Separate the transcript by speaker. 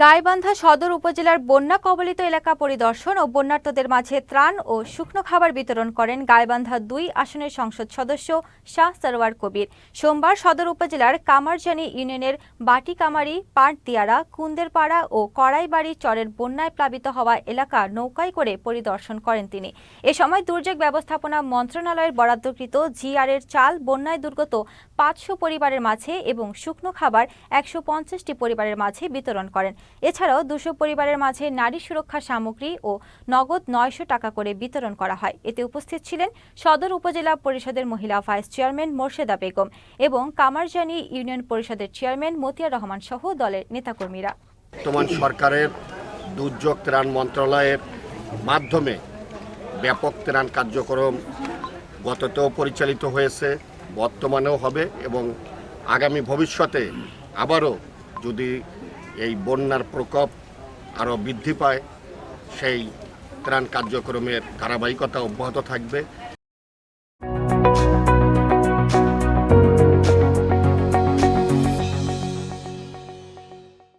Speaker 1: গাইবান্ধা সদর উপজেলার বন্যা কবলিত এলাকা পরিদর্শন ও বন্যার্তদের মাঝে ত্রাণ ও শুকনো খাবার বিতরণ করেন গাইবান্ধা দুই আসনের সংসদ সদস্য শাহ সরওয়ার কবির। সোমবার সদর উপজেলার কামারজানি ইউনিয়নের বাটিকামারি, পাটদিয়ারা, কুন্দেরপাড়া ও কড়াইবাড়ি চরের বন্যায় প্লাবিত হওয়া এলাকা নৌকায় করে পরিদর্শন করেন তিনি। এ সময় দুর্যোগ ব্যবস্থাপনা মন্ত্রণালয়ের বরাদ্দকৃত জিআরের চাল বন্যায় দুর্গত পাঁচশো পরিবারের মাঝে এবং শুকনো খাবার একশো পঞ্চাশটি পরিবারের মাঝে বিতরণ করেন। এছাড়াও দুশো পরিবারের মাঝে নারী সুরক্ষা সামগ্রী ও নগদ নয়শো টাকা করে বিতরণ করা হয়। এতে উপস্থিত ছিলেন সদর উপজেলা পরিষদের মহিলা ভাইস চেয়ারম্যান মোর্শেদা বেগম এবং কামারজানি ইউনিয়ন পরিষদের চেয়ারম্যান মতিয়া রহমান সহ দলের নেতাকর্মীরা।
Speaker 2: বর্তমান সরকারের দুর্যোগ ত্রাণ মন্ত্রণালয়ের মাধ্যমে ব্যাপক ত্রাণ কার্যক্রম গততেও পরিচালিত হয়েছে, বর্তমানেও হবে এবং আগামী ভবিষ্যতে আবারও যদি এই বন্যার প্রকোপ আরও বৃদ্ধি পায় সেই ত্রাণ কার্যক্রমের ধারাবাহিকতা অব্যাহত থাকবে।